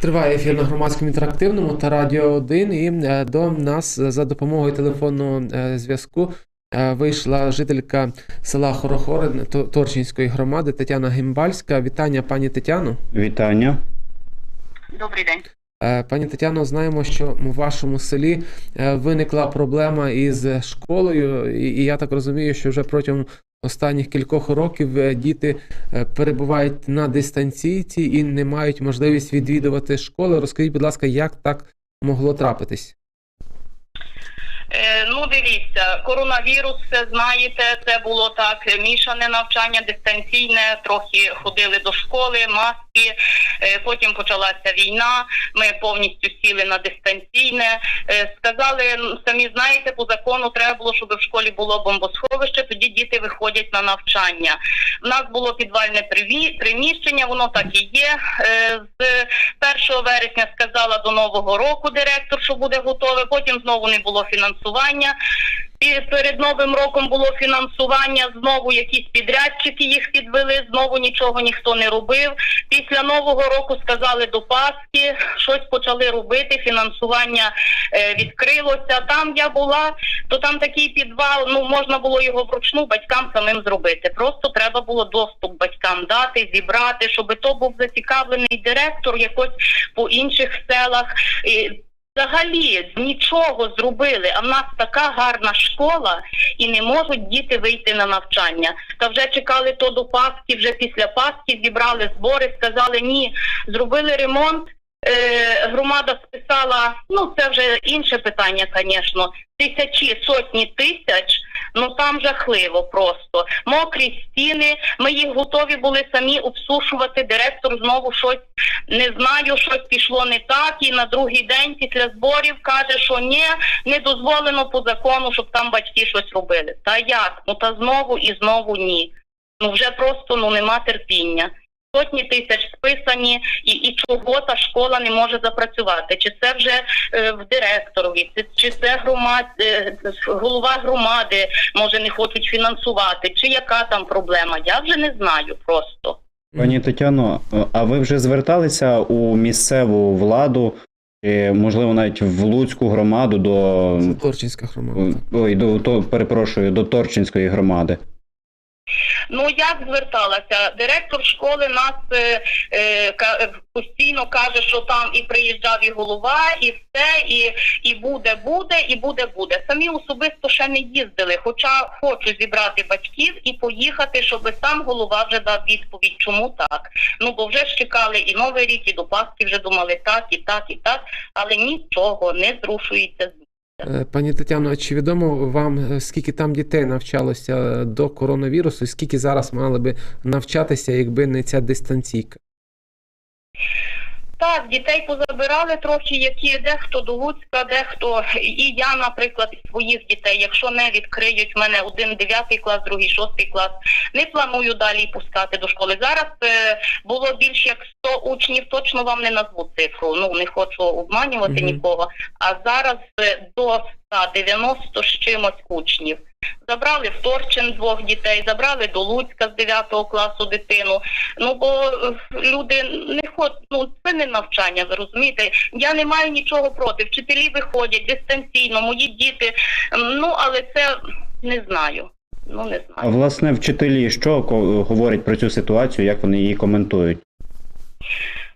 Триває ефір на громадському інтерактивному та Радіо 1. І е, до нас за допомогою телефонного е, зв'язку е, вийшла жителька села Хорохорин Торчинської громади Тетяна Гімбальська. Вітання, пані Тетяно. Вітання. Добрий день. Пані Тетяно, знаємо, що в вашому селі виникла проблема із школою, і я так розумію, що вже протягом останніх кількох років е, діти е, перебувають на дистанційці і не мають можливість відвідувати школи. Розкажіть, будь ласка, як так могло трапитись? Е, ну, дивіться, коронавірус, все знаєте, це було так мішане навчання, дистанційне, трохи ходили до школи, маски. Е, потім почалася війна. Ми повністю сіли на дистанційне. Е, сказали, самі знаєте, по закону треба було, щоб в школі було бомбосховище. Тоді діти виходять на навчання. У нас було підвальне приміщення, воно так і є. З 1 вересня сказала до нового року директор, що буде готове. Потім знову не було фінансування. І перед новим роком було фінансування. Знову якісь підрядчики їх підвели. Знову нічого ніхто не робив. Після нового року сказали до Пасхи, щось почали робити. Фінансування е, відкрилося. Там я була, то там такий підвал. Ну можна було його вручну батькам самим зробити. Просто треба було доступ батькам дати, зібрати, щоб то був зацікавлений директор якось по інших селах. І Взагалі нічого зробили, а в нас така гарна школа, і не можуть діти вийти на навчання. Та вже чекали то до Пасхи, вже після Пасхи зібрали збори, сказали ні, зробили ремонт. Е, громада списала, ну це вже інше питання, звісно, тисячі, сотні тисяч. Ну там жахливо просто. Мокрі стіни. Ми їх готові були самі обсушувати. Директор знову щось не знаю, щось пішло не так. І на другий день після зборів каже, що ні, не дозволено по закону, щоб там батьки щось робили. Та як? Ну та знову і знову ні. Ну вже просто ну нема терпіння. Сотні тисяч списані, і, і чого та школа не може запрацювати? Чи це вже е, в директорові, чи, чи це громад, е, голова громади може не хочуть фінансувати, чи яка там проблема? Я вже не знаю просто. Пані Тетяно, а ви вже зверталися у місцеву владу, чи, можливо, навіть в Луцьку громаду до. Торчинська громада. Ой, до то, перепрошую, до Торчинської громади. Ну як зверталася? Директор школи нас е, е, постійно каже, що там і приїжджав і голова, і все, і, і буде, буде, і буде, буде. Самі особисто ще не їздили, хоча хочу зібрати батьків і поїхати, щоб сам голова вже дав відповідь, чому так. Ну бо вже ж чекали і новий рік, і до Пасхи вже думали так, і так, і так, але нічого не зрушується з Пані Тетяно, а чи відомо вам, е, скільки там дітей навчалося до коронавірусу, і скільки зараз мали би навчатися, якби не ця дистанційка? Так, дітей позабирали трохи, які дехто до Луцька, дехто і я, наприклад, своїх дітей, якщо не відкриють в мене один дев'ятий клас, другий шостий клас, не планую далі пускати до школи. Зараз е, було більше як 100 учнів, точно вам не назву цифру. Ну не хочу обманювати Мгм. нікого. А зараз е, до 190 з чимось учнів. Забрали в Торчин двох дітей, забрали до Луцька з 9 класу дитину. Ну бо е, люди не хочуть, ну це не навчання, ви розумієте. Я не маю нічого проти. Вчителі виходять дистанційно, мої діти. Ну але це не знаю. Ну не знаю. А власне, вчителі що говорять про цю ситуацію, як вони її коментують?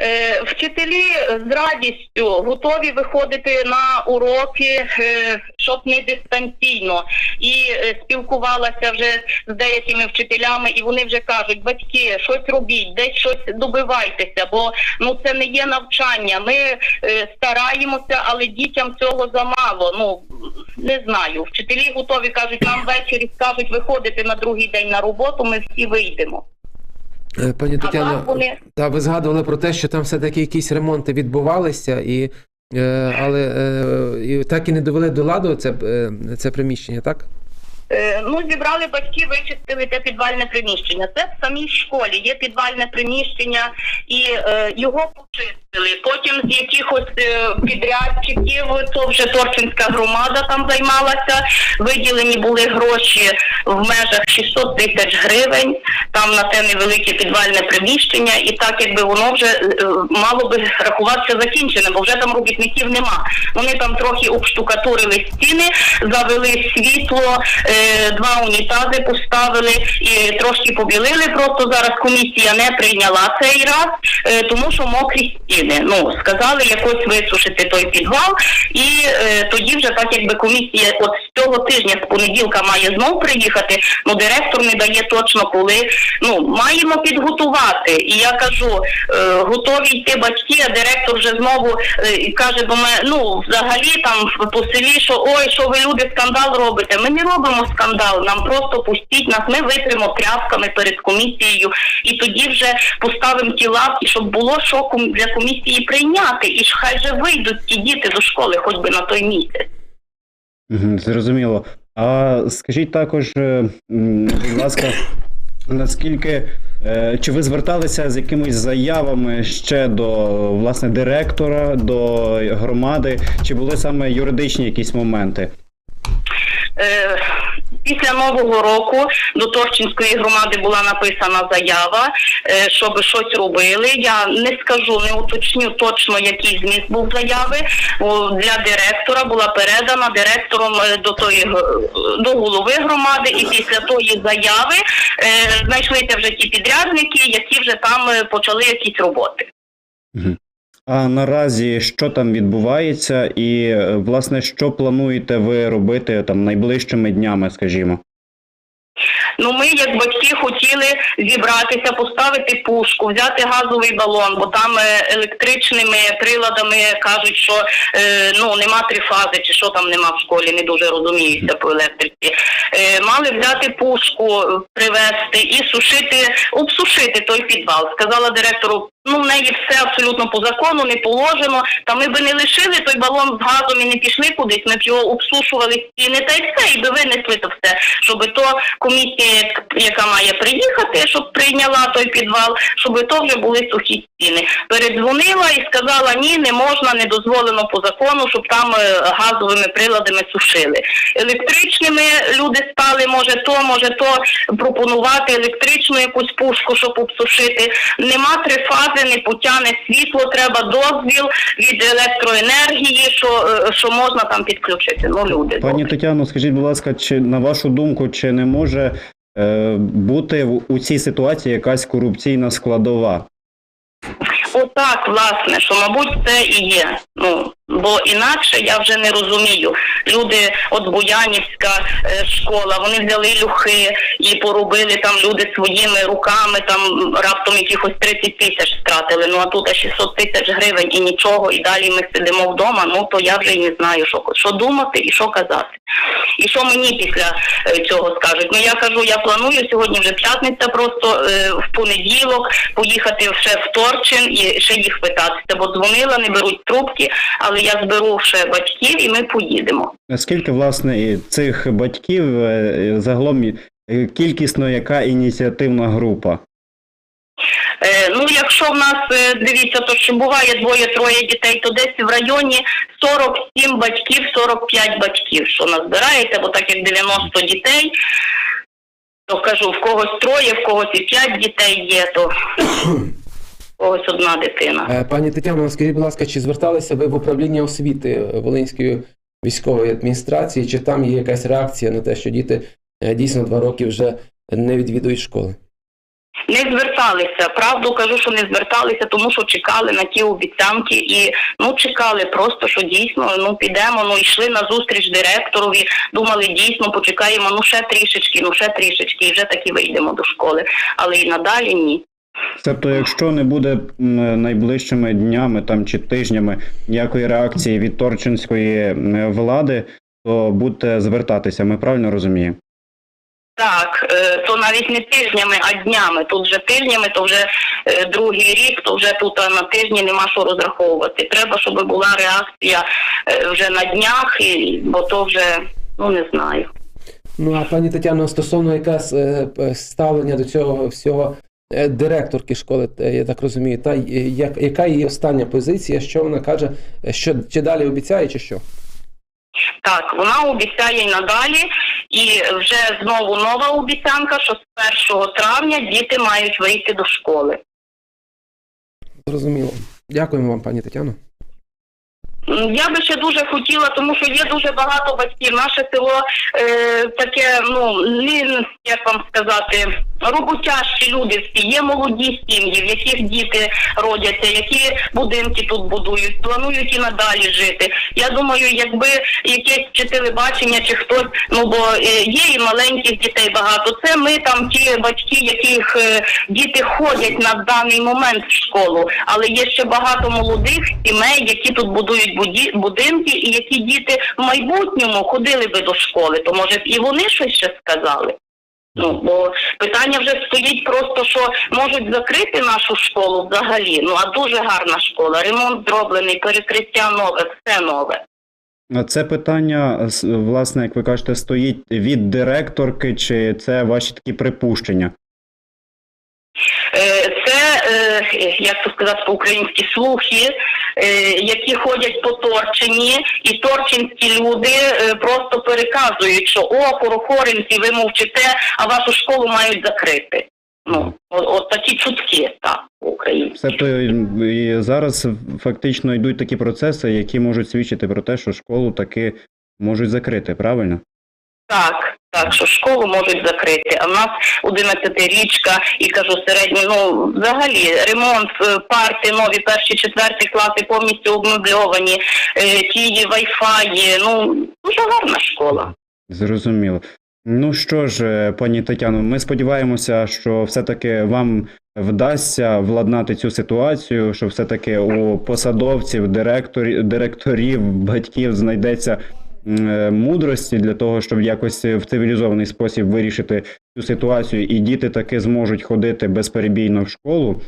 Е, вчителі з радістю готові виходити на уроки, е, щоб не дистанційно. І е, спілкувалася вже з деякими вчителями, і вони вже кажуть: батьки, щось робіть, десь щось добивайтеся, бо ну це не є навчання. Ми стараємося, але дітям цього замало. Ну не знаю. Вчителі готові кажуть, нам ввечері скажуть виходити на другий день на роботу. Ми всі вийдемо. Е, Пані Тетяно, Та ви згадували про те, що там все-таки якісь ремонти відбувалися, і, е, але е, і так і не довели до ладу це, е, це приміщення, так? Ну, зібрали батьки, вичистили те підвальне приміщення. Це в самій школі є підвальне приміщення, і е, його почистили. Потім з якихось е, підрядчиків, то вже Торчинська громада там займалася. Виділені були гроші в межах 600 тисяч гривень. Там на те невелике підвальне приміщення, і так якби воно вже е, мало би рахуватися закінчене, бо вже там робітників нема. Вони там трохи обштукатурили стіни, завели світло, е, два унітази поставили і трошки побілили. Просто зараз комісія не прийняла цей раз, тому що мокрі стіни. Ну сказали якось висушити той підвал, і е, тоді вже так, якби комісія, от з цього тижня з понеділка має знов приїхати. Ну директор не дає точно коли. Ну маємо підготувати. І я кажу, е, готові йти батьки, а директор вже знову е, каже до мене: ну взагалі там по селі, що ой, що ви люди скандал робите. Ми не робимо скандал. Нам просто пустіть нас. Ми витримо тряпками перед комісією, і тоді вже поставимо ті лавки, щоб було що для комісії прийняти. І ж хай же вийдуть ті діти до школи, хоч би на той місяць. Зрозуміло. А скажіть також, е, будь ласка, наскільки е, чи ви зверталися з якимись заявами ще до власне директора, до громади, чи були саме юридичні якісь моменти? Е, Після нового року до Торчинської громади була написана заява, е, щоб щось робили. Я не скажу, не уточню точно, який зміст був заяви. Для директора була передана директором е, до тої до голови громади, і після тої заяви е, знайшлися вже ті підрядники, які вже там е, почали якісь роботи. А наразі що там відбувається, і е, власне що плануєте ви робити там найближчими днями, скажімо? Ну, ми, як батьки, хотіли зібратися, поставити пушку, взяти газовий балон, бо там е, електричними приладами кажуть, що е, ну нема трифази, чи що там нема в школі, не дуже розуміюся по електриці. Е, мали взяти пушку, привезти і сушити, обсушити той підвал. Сказала директору. Ну, в неї все абсолютно по закону, не положено. Та ми би не лишили той балон з газом і не пішли кудись. Ми б його обсушували стіни та й все, і би винесли то все, щоб то комісія, як- яка має приїхати, щоб прийняла той підвал, щоб то вже були сухі стіни. Передзвонила і сказала, ні, не можна, не дозволено по закону, щоб там е, газовими приладами сушили. Електричними люди стали, може то, може то пропонувати електричну якусь пушку, щоб обсушити. Нема три фази, не потягне світло, треба дозвіл від електроенергії, що, е, що можна там підключити. Ну, люди. Пані. Тетяно, скажіть, будь ласка, чи на вашу думку, чи не може е, бути в- у цій ситуації якась корупційна складова? Отак, власне, що, мабуть, це і є. Ну, бо інакше я вже не розумію. Люди, от Буянівська е, школа, вони взяли люхи і поробили там люди своїми руками, там раптом якихось 30 тисяч стратили. Ну а тут аж 600 тисяч гривень і нічого, і далі ми сидимо вдома. Ну то я вже й не знаю, що, що думати і що казати. І що мені після е, цього скажуть? Ну я кажу, я планую сьогодні вже п'ятниця, просто е, в понеділок поїхати ще в Торчин і ще їх питатися, бо дзвонила, не беруть трубки, але я зберу ще батьків і ми поїдемо. Скільки, власне, цих батьків е, загалом е, кількісно яка ініціативна група? Е, ну, якщо в нас е, дивіться, то що буває двоє-троє дітей, то десь в районі 47 батьків, 45 батьків, що назбираєте, бо так як 90 дітей, то кажу, в когось троє, в когось і 5 дітей є, то когось одна дитина. Е, Пані Тетяно, скажіть, будь ласка, чи зверталися ви в управління освіти Волинської військової адміністрації, чи там є якась реакція на те, що діти е, дійсно два роки вже не відвідують школи? Не зверталися. Правду кажу, що не зверталися, тому що чекали на ті обіцянки і ну чекали просто, що дійсно ну підемо. Ну йшли на зустріч директорові. Думали, дійсно почекаємо. Ну ще трішечки, ну ще трішечки, і вже таки вийдемо до школи. Але і надалі ні. Тобто, якщо не буде найближчими днями там чи тижнями ніякої реакції від торчинської влади, то будете звертатися. Ми правильно розуміємо? Так, е, то навіть не тижнями, а днями. Тут вже тижнями, то вже е, другий рік, то вже тут на тижні нема що розраховувати. Треба, щоб була реакція е, вже на днях, і, бо то вже ну не знаю. Ну а пані Тетяно, стосовно якраз ставлення до цього всього директорки школи, е, я так розумію, та е, як, яка її остання позиція, що вона каже, е, що чи далі обіцяє, чи що? Так, вона обіцяє й надалі, і вже знову нова обіцянка, що з 1 травня діти мають вийти до школи. Зрозуміло. Дякуємо вам, пані Тетяно. Я би ще дуже хотіла, тому що є дуже багато батьків. Наше село е, таке, ну не як вам сказати, роботящі люди всі. Є молоді сім'ї, в яких діти родяться, які будинки тут будують, планують і надалі жити. Я думаю, якби якесь чи телебачення, чи хтось, ну бо е, є і маленьких дітей багато. Це ми там ті батьки, яких е, діти ходять на даний момент в школу, але є ще багато молодих сімей, які тут будують будинки, і які діти в майбутньому ходили би до школи, то може і вони щось ще сказали. Ну бо питання вже стоїть просто, що можуть закрити нашу школу взагалі. Ну а дуже гарна школа, ремонт зроблений, перекриття нове, все нове. Це питання, власне, як ви кажете, стоїть від директорки, чи це ваші такі припущення? Е, як то сказати по-українськи, слухи, е, які ходять по Торчині, і торчинські люди е, просто переказують, що о, порохоринці, ви мовчите, а вашу школу мають закрити. Ну, от, такі чутки, так, по-українськи. Себто і зараз фактично йдуть такі процеси, які можуть свідчити про те, що школу таки можуть закрити, правильно? Так, так, що школу можуть закрити. А в нас 11-річка і кажу середні, ну взагалі ремонт, е, парти нові, перші, четверті класи повністю обмебльовані, е, ті вайфаї. Ну дуже гарна школа. Зрозуміло. Ну що ж, е, пані Тетяно, ми сподіваємося, що все-таки вам вдасться владнати цю ситуацію, що все-таки у посадовців, директорів, директорів, батьків знайдеться е, мудрості для того, щоб якось в цивілізований спосіб вирішити цю ситуацію, і діти таки зможуть ходити безперебійно в школу.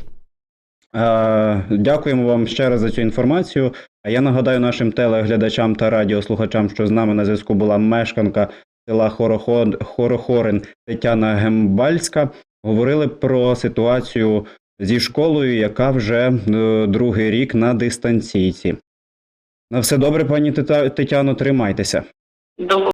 Е, Дякуємо вам ще раз за цю інформацію. А я нагадаю нашим телеглядачам та радіослухачам, що з нами на зв'язку була мешканка села Хорохо- Хорохорин Тетяна Гембальська. Говорили про ситуацію зі школою, яка вже е, другий рік на дистанційці. На все добре, пані Тета- Тетяно, тримайтеся. До